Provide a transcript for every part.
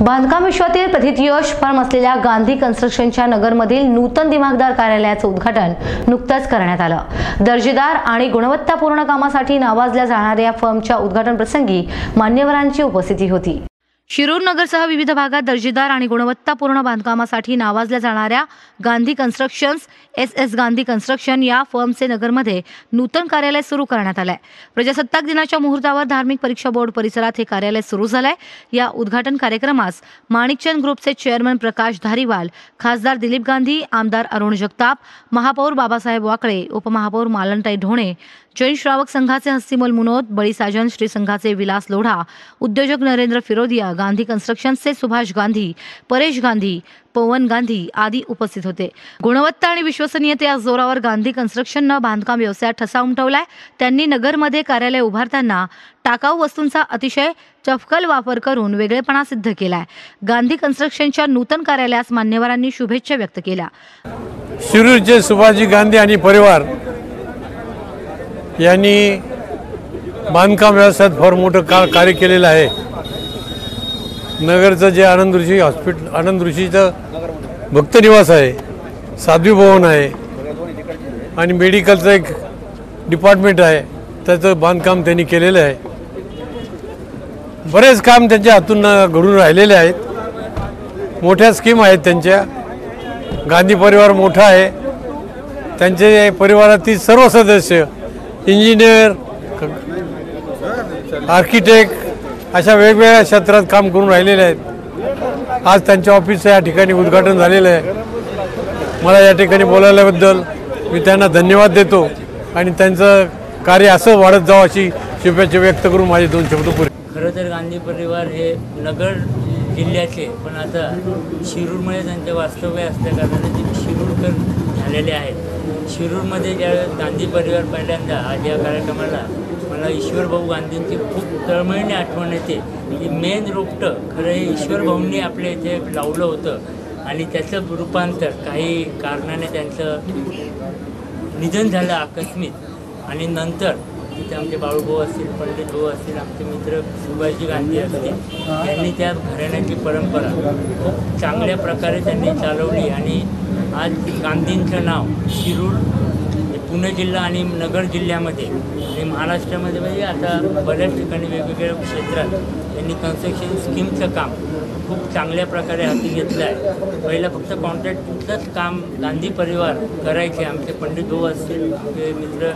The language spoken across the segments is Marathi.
बांधकाम विश्वातील प्रथितयश फर्म असलेल्या गांधी कन्स्ट्रक्शनच्या नगरमधील नूतन दिमागदार कार्यालयाचं उद्घाटन नुकतंच करण्यात आलं. दर्जेदार आणि गुणवत्तापूर्ण कामासाठी नावाजल्या जाणाऱ्या या फर्मच्या उद्घाटन प्रसंगी मान्यवरांची उपस्थिती होती. शिरूर नगरसह विविध भागात दर्जेदार आणि गुणवत्तापूर्ण बांधकामासाठी नावाजल्या जाणाऱ्या Gandhi constructions S S Gandhi construction या फर्मचे नगरमध्ये नूतन कार्यालय सुरू करण्यात आलंय. प्रजासत्ताक दिनाच्या मुहूर्तावर धार्मिक परीक्षा बोर्ड परिसरात हे कार्यालय सुरू झालंय. या उद्घाटन कार्यक्रमास माणिकचंद ग्रुपचे चेअरमन प्रकाश धारीवाल खासदार दिलीप गांधी आमदार अरुण जगताप महापौर बाबासाहेब वाकळे उपमहापौर मालनताई ढोणे जैन श्रावक संघाचे हस्तिमल मुनोद बळी साजन श्री संघाचे विलास लोढा उद्योजक नरेंद्र फिरोदिया गांधी कन्स्ट्रक्शनचे सुभाष गांधी परेश गांधी पवन गांधी आदी उपस्थित होते. गुणवत्ता आणि विश्वसनीयते या जोरावर गांधी कन्स्ट्रक्शननं बांधकाम व्यवसायात ठसा उमटवलाय. त्यांनी नगरमध्ये कार्यालय उभारताना टाकाऊ वस्तूंचा अतिशय चपकल वापर करून वेगळेपणा सिद्ध केलाय. गांधी कन्स्ट्रक्शनच्या नूतन कार्यालयास मान्यवरांनी शुभेच्छा व्यक्त केल्या. शिरूरचे सुभाषजी गांधी आणि परिवार यांनी बांधकाम व्यवसायात फार मोठं का कार्य केलेलं आहे. नगरचं जे आनंद ऋषी हॉस्पिटल आनंद ऋषीचं भक्तनिवास आहे साध्वी भवन आहे आणि मेडिकलचं एक डिपार्टमेंट आहे त्याचं बांधकाम त्यांनी केलेलं आहे. बरेच काम त्यांच्या हातून घडून राहिलेले आहेत. मोठ्या स्कीम आहेत त्यांच्या. गांधी परिवार मोठा आहे. त्यांचे परिवारातील सर्व सदस्य इंजिनियर आर्किटेक्ट अशा वेगवेगळ्या क्षेत्रात काम करून राहिलेले आहेत. आज त्यांच्या ऑफिसचं या ठिकाणी उद्घाटन झालेलं आहे. मला या ठिकाणी बोलायल्याबद्दल मी त्यांना धन्यवाद देतो आणि त्यांचं कार्य असं वाढत जावं अशी शुभेच्छा व्यक्त करून माझे दोन शब्द पुरे. खरं तर गांधी परिवार हे नगर जिल्ह्याचे पण आता शिरूरमुळे त्यांचे वास्तव्य असल्या कारणाने ते शिरूरकर झालेले आहेत. शिरूरमध्ये ज्यावेळेस गांधी परिवार पहिल्यांदा आज या कार्यक्रमाला. मला ईश्वरभाऊ गांधींची खूप तळमळीने आठवण येते. की मेन रोपटं खरं हे ईश्वरभाऊंनी आपल्या इथे लावलं होतं. आणि त्याचं रूपांतर काही कारणाने त्यांचं निधन झालं आकस्मिक. आणि नंतर तिथे आमचे बाळूभाऊ असतील पंडित भाऊ असतील आमचे मित्र सुभाषजी गांधी असतील त्यांनी त्या घराण्याची परंपरा खूप चांगल्या प्रकारे त्यांनी चालवली आणि आज गांधींचं नाव शिरूर पुणे जिल्हा आणि नगर जिल्ह्यामध्ये आणि महाराष्ट्रामध्ये म्हणजे आता बऱ्याच ठिकाणी वेगवेगळ्या क्षेत्रात त्यांनी कन्स्ट्रक्शन स्कीमचं काम खूप चांगल्या प्रकारे हाती घेतलं आहे. पहिलं फक्त कॉन्ट्रॅक्टचंच काम गांधी परिवार करायचे आमचे पंडित भाऊ असतील आमचे मित्र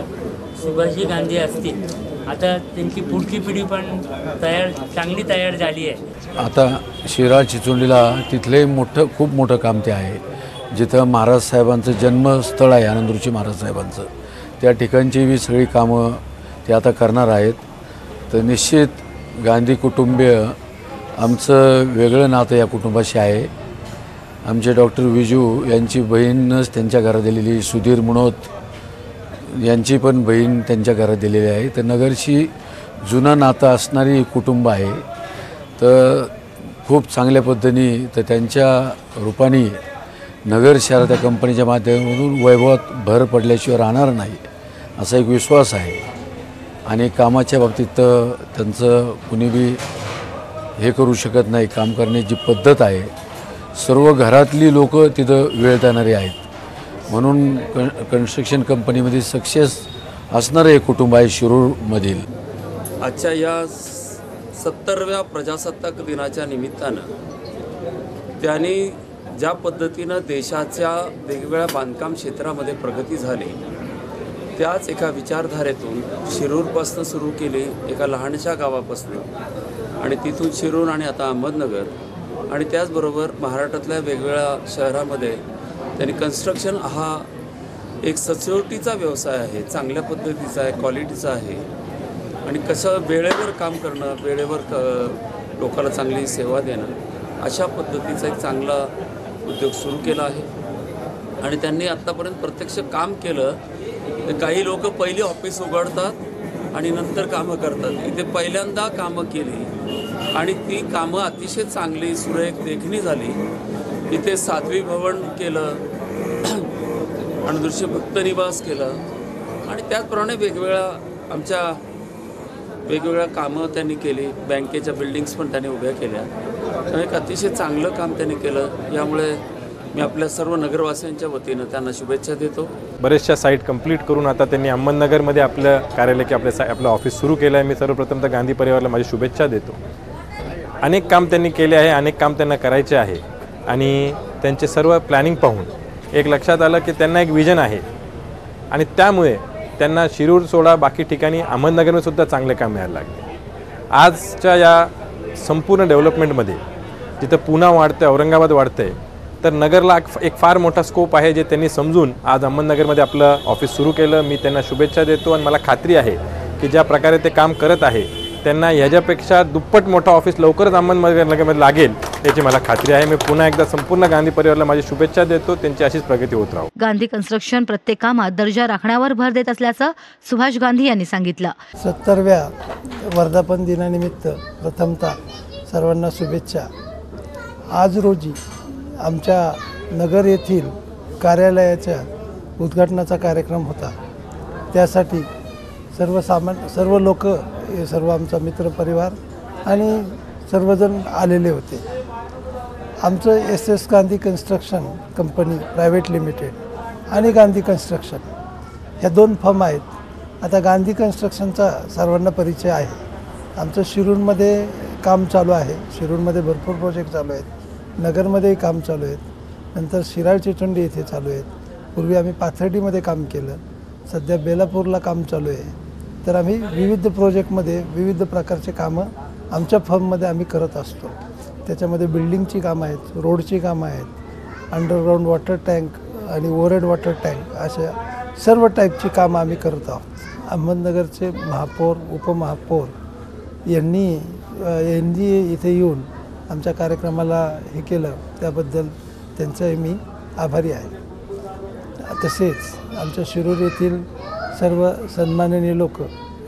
सुभाषजी गांधी असतील. आता त्यांची पुढची पिढी पण तयार चांगली तयार झाली आहे. आता शिराळ चिचोंडीला तिथले मोठं खूप मोठं काम ते आहे. जिथं महाराज साहेबांचं जन्मस्थळ आहे आनंदरुची महाराज साहेबांचं. त्या ठिकाणची बी सगळी कामं ते आता करणार आहेत. तर निश्चित गांधी कुटुंबीय आमचं वेगळं नातं या कुटुंबाशी आहे. आमचे डॉक्टर विजू यांची बहीणच त्यांच्या घरात दिलेली सुधीर मुनोत यांची पण बहीण त्यांच्या घरात दिलेली आहे. तर नगरशी जुनं नातं असणारी कुटुंब आहे. तर खूप चांगल्या पद्धतीने तर त्यांच्या रूपाने नगर शहरात त्या कंपनीच्या माध्यमातून वैभवात भर पडल्याशिवाय राहणार नाही असा एक विश्वास आहे. आणि कामाच्या बाबतीत त्यांचं कुणीबी हे करू शकत नाही काम करण्याची पद्धत आहे. सर्व घरातली लोक तिथं वेळ देणारी आहेत. म्हणून कन कन्स्ट्रक्शन कंपनीमध्ये सक्सेस असणारं एक कुटुंब आहे शिरूरमधील. आजच्या या सत्तरव्या प्रजासत्ताक दिनाच्या निमित्तानं त्यांनी ज्या पद्धतीनं देशाच्या वेगवेगळ्या बांधकाम क्षेत्रामध्ये प्रगती झाली त्याच एका विचारधारेतून शिरूरपासनं सुरू केली एका लहानशा गावापासनं. आणि तिथून शिरूर आणि आता अहमदनगर आणि त्याचबरोबर महाराष्ट्रातल्या वेगवेगळ्या शहरामध्ये त्यांनी कन्स्ट्रक्शन हा एक सच्युरिटीचा व्यवसाय आहे चांगल्या पद्धतीचा आहे क्वालिटीचा आहे. आणि कसं वेळेवर काम करणं वेळेवर क लोकांना चांगली सेवा देणं अशा पद्धतीचा एक चांगला उद्योग सुरू केला आहे. आणि त्यांनी आत्तापर्यंत प्रत्यक्ष काम केलं तर काही लोक पहिली ऑफिस उघडतात आणि नंतर कामं करतात. इथे पहिल्यांदा कामं केली आणि ती कामं अतिशय चांगली सुरेख देखणी झाली. इथे साध्वी भवन केलं आणि दृश्य भक्त निवास केलं. आणि त्याचप्रमाणे वेगवेगळ्या आमच्या वेगवेगळ्या कामं त्यांनी केली. बँकेच्या बिल्डिंग्स पण त्यांनी उभ्या केल्या. एक अतिशय चांगलं काम त्यांनी केलं. यामुळे मी आपल्या सर्व नगरवासियांच्या वतीनं त्यांना शुभेच्छा देतो. बरेचशा साईट कंप्लीट करून आता त्यांनी अहमदनगरमध्ये आपलं कार्यालय की आपलं सा आपलं ऑफिस सुरू केलं आहे. मी सर्वप्रथम तर गांधी परिवाराला माझी शुभेच्छा देतो. अनेक काम त्यांनी केले आहे अनेक काम त्यांना करायचे आहे. आणि त्यांचे सर्व प्लॅनिंग पाहून एक लक्षात आलं की त्यांना एक विजन आहे. आणि त्यामुळे त्यांना शिरूर सोडा बाकी ठिकाणी अहमदनगरमध्ये सुद्धा चांगले काम मिळायला लागले. आजच्या या संपूर्ण डेव्हलपमेंटमध्ये जिथं पुणा वाढतं औरंगाबाद वाढतंय तर नगरला एक फार मोठा स्कोप आहे जे त्यांनी समजून आज अहमदनगरमध्ये आपलं ऑफिस सुरू केलं. मी त्यांना शुभेच्छा देतो आणि मला खात्री आहे की ज्या प्रकारे ते काम करत आहे त्यांना ह्याच्यापेक्षा दुप्पट मोठं ऑफिस लवकरच अहमदनगरमध्ये लागेल. याची मला खात्री आहे. मी पुन्हा एकदा संपूर्ण गांधी परिवाराला माझी शुभेच्छा देतो. त्यांची अशीच प्रगती होत राहू. गांधी कन्स्ट्रक्शन प्रत्येक कामात दर्जा राखण्यावर भर देत असल्याचं सुभाष गांधी यांनी सांगितलं. सत्तरव्या वर्धापन दिनानिमित्त प्रथमतः सर्वांना शुभेच्छा. आज रोजी आमच्या नगर येथील कार्यालयाच्या उद्घाटनाचा कार्यक्रम होता. त्यासाठी सर्व सामान सर्व लोक हे सर्व आमचा मित्रपरिवार आणि सर्वजण आलेले होते. आमचं S S Gandhi construction company private limited आणि गांधी कन्स्ट्रक्शन ह्या दोन फर्म आहेत. आता गांधी कन्स्ट्रक्शनचा सर्वांना परिचय आहे. आमचं शिरूरमध्ये काम चालू आहे. शिरूरमध्ये भरपूर प्रोजेक्ट चालू आहेत. नगरमध्येही काम चालू आहेत. नंतर शिराळ चिचोंडी येथे चालू आहेत. पूर्वी आम्ही पाथर्डीमध्ये काम केलं. सध्या बेलापूरला काम चालू आहे. तर आम्ही विविध प्रोजेक्टमध्ये विविध प्रकारचे कामं आमच्या फर्ममध्ये आम्ही करत असतो. त्याच्यामध्ये बिल्डिंगची कामं आहेत रोडची कामं आहेत अंडरग्राऊंड वॉटर टँक आणि ओव्हरहेड वॉटर टँक अशा सर्व टाईपची कामं आम्ही करत आहोत. अहमदनगरचे महापौर उपमहापौर यांनी अ, यांनी इथे येऊन आमच्या कार्यक्रमाला हे केलं. त्याबद्दल त्यांचंही मी आभारी आहे. तसेच आमच्या शिरूर येथील सर्व सन्माननीय लोक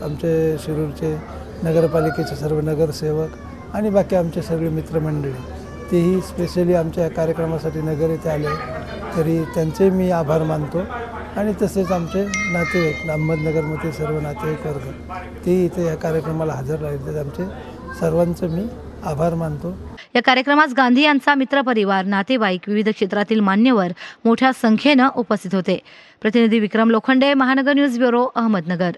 आमचे शिरूरचे नगरपालिकेचे सर्व नगरसेवक आणि बाकी आमचे सगळे मित्रमंडळी तेही स्पेशली आमच्या या कार्यक्रमासाठी नगर येथे आले तरी त्यांचे मी आभार मानतो. आणि तसेच आमचे नातेवाईक अहमदनगरमध्ये सर्व नातेवाईक वर्ग ते इथे या कार्यक्रमाला हजर राहिले तर आमचे सर्वांचं मी आभार मानतो. या कार्यक्रमास गांधी यांचा मित्रपरिवार नातेवाईक विविध क्षेत्रातील मान्यवर मोठ्या संख्येनं उपस्थित होते. प्रतिनिधी विक्रम लोखंडे महानगर न्यूज ब्युरो अहमदनगर.